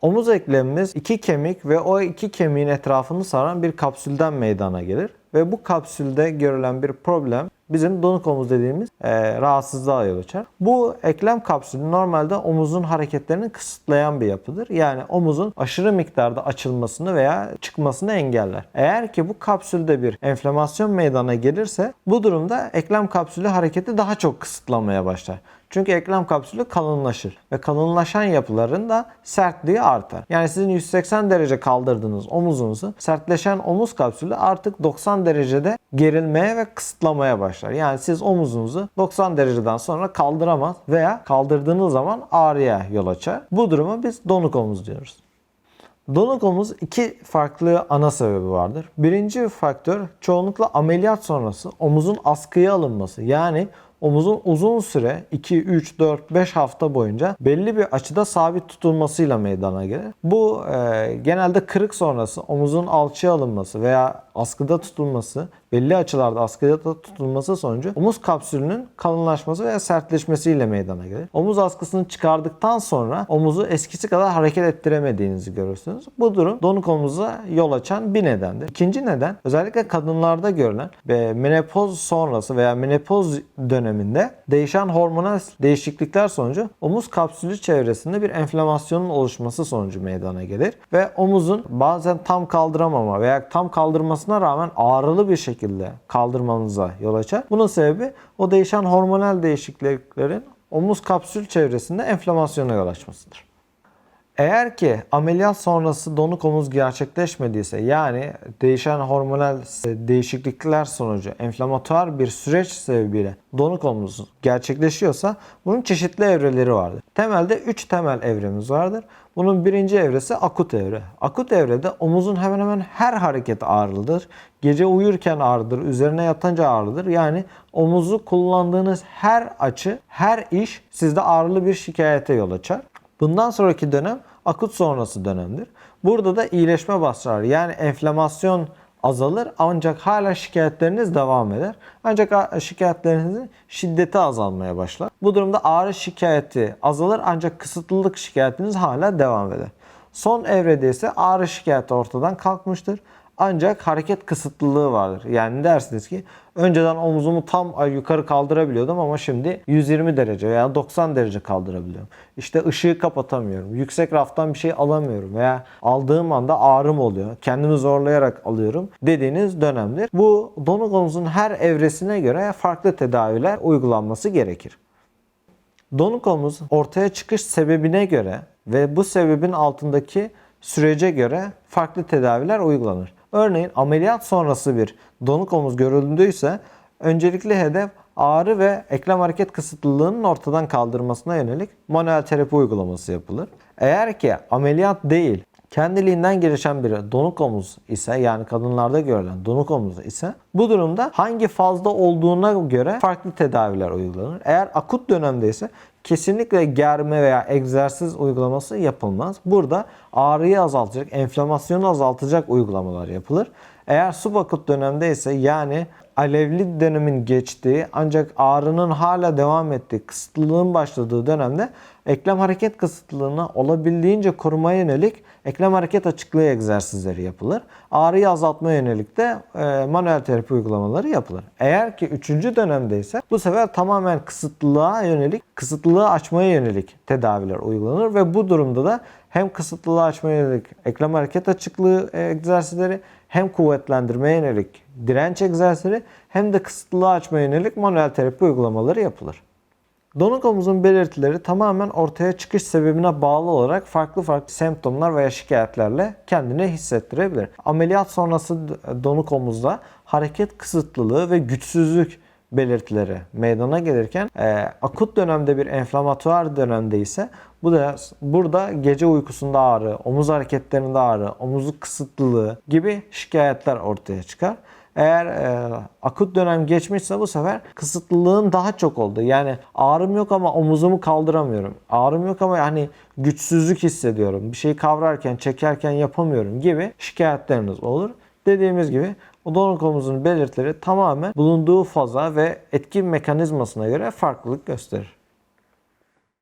Omuz eklemimiz iki kemik ve o iki kemiğin etrafını saran bir kapsülden meydana gelir. Ve bu kapsülde görülen bir problem bizim donuk omuz dediğimiz e, rahatsızlığa yol açar. Bu eklem kapsülü normalde omuzun hareketlerini kısıtlayan bir yapıdır. Yani omuzun aşırı miktarda açılmasını veya çıkmasını engeller. Eğer ki bu kapsülde bir enflamasyon meydana gelirse bu durumda eklem kapsülü hareketi daha çok kısıtlamaya başlar. Çünkü eklem kapsülü kalınlaşır ve kalınlaşan yapıların da sertliği artar. Yani sizin 180 derece kaldırdığınız omuzunuzu sertleşen omuz kapsülü artık 90 derecede gerilmeye ve kısıtlamaya başlar. Yani siz omuzunuzu 90 dereceden sonra kaldıramaz veya kaldırdığınız zaman ağrıya yol açar. Bu duruma biz donuk omuz diyoruz. Donuk omuz iki farklı ana sebebi vardır. Birinci faktör çoğunlukla ameliyat sonrası omuzun askıya alınması. Yani omuzun uzun süre 2, 3, 4, 5 hafta boyunca belli bir açıda sabit tutulmasıyla meydana gelir. Bu e, genelde kırık sonrası omuzun alçıya alınması veya askıda tutulması, belli açılarda askıda tutulması sonucu omuz kapsülünün kalınlaşması veya sertleşmesiyle meydana gelir. Omuz askısını çıkardıktan sonra omuzu eskisi kadar hareket ettiremediğinizi görürsünüz. Bu durum donuk omuza yol açan bir nedendir. İkinci neden özellikle kadınlarda görülen ve menopoz sonrası veya menopoz döneminde değişen hormonal değişiklikler sonucu omuz kapsülü çevresinde bir enflamasyonun oluşması sonucu meydana gelir ve omuzun bazen tam kaldıramama veya tam kaldırmasına rağmen ağrılı bir şekilde kaldırmanıza yol açar. Bunun sebebi o değişen hormonal değişikliklerin omuz kapsül çevresinde enflamasyona yol açmasıdır. Eğer ki ameliyat sonrası donuk omuz gerçekleşmediyse yani değişen hormonal değişiklikler sonucu enflamatuar bir süreç sebebiyle donuk omuz gerçekleşiyorsa bunun çeşitli evreleri vardır. Temelde 3 temel evremiz vardır. Bunun birinci evresi akut evre. Akut evrede omuzun hemen hemen her hareketi ağrılıdır. Gece uyurken ağrıdır, üzerine yatınca ağrıdır. Yani omuzu kullandığınız her açı, her iş sizde ağrılı bir şikayete yol açar. Bundan sonraki dönem akut sonrası dönemdir. Burada da iyileşme başlar. Yani enflamasyon azalır ancak hala şikayetleriniz devam eder. Ancak şikayetlerinizin şiddeti azalmaya başlar. Bu durumda ağrı şikayeti azalır ancak kısıtlılık şikayetiniz hala devam eder. Son evrede ise ağrı şikayeti ortadan kalkmıştır. Ancak hareket kısıtlılığı vardır. Yani dersiniz ki önceden omuzumu tam yukarı kaldırabiliyordum ama şimdi 120 derece veya 90 derece kaldırabiliyorum. İşte ışığı kapatamıyorum. Yüksek raftan bir şey alamıyorum veya aldığım anda ağrım oluyor. Kendimi zorlayarak alıyorum dediğiniz dönemdir. Bu donuk omuzun her evresine göre farklı tedaviler uygulanması gerekir. Donuk omuz ortaya çıkış sebebine göre ve bu sebebin altındaki sürece göre farklı tedaviler uygulanır. Örneğin ameliyat sonrası bir donuk omuz görüldüyse öncelikli hedef ağrı ve eklem hareket kısıtlılığının ortadan kaldırmasına yönelik manuel terapi uygulaması yapılır. Eğer ki ameliyat değil kendiliğinden gelişen bir donuk omuz ise yani kadınlarda görülen donuk omuz ise bu durumda hangi fazla olduğuna göre farklı tedaviler uygulanır. Eğer akut dönemde ise kesinlikle germe veya egzersiz uygulaması yapılmaz. Burada ağrıyı azaltacak, enflamasyonu azaltacak uygulamalar yapılır. Eğer subakut dönemde ise yani alevli dönemin geçtiği ancak ağrının hala devam ettiği, kısıtlılığın başladığı dönemde eklem hareket kısıtlılığını olabildiğince korumaya yönelik eklem hareket açıklığı egzersizleri yapılır. Ağrıyı azaltmaya yönelik de e, manuel terapi uygulamaları yapılır. Eğer ki 3. dönemde ise bu sefer tamamen kısıtlılığa yönelik, kısıtlılığı açmaya yönelik tedaviler uygulanır ve bu durumda da hem kısıtlılığı açmaya yönelik eklem hareket açıklığı egzersizleri hem kuvvetlendirmeye yönelik direnç egzersizleri hem de kısıtlılığı açmaya yönelik manuel terapi uygulamaları yapılır. Donuk omuzun belirtileri tamamen ortaya çıkış sebebine bağlı olarak farklı farklı semptomlar veya şikayetlerle kendini hissettirebilir. Ameliyat sonrası donuk omuzda hareket kısıtlılığı ve güçsüzlük belirtileri meydana gelirken e, akut dönemde bir enflamatuar dönemde ise bu da burada gece uykusunda ağrı, omuz hareketlerinde ağrı, omuzluk kısıtlılığı gibi şikayetler ortaya çıkar. Eğer e, akut dönem geçmişse bu sefer kısıtlılığın daha çok olduğu. Yani ağrım yok ama omuzumu kaldıramıyorum. Ağrım yok ama hani güçsüzlük hissediyorum. Bir şeyi kavrarken, çekerken yapamıyorum gibi şikayetleriniz olur. Dediğimiz gibi donuk omuzun belirtileri tamamen bulunduğu faza ve etki mekanizmasına göre farklılık gösterir.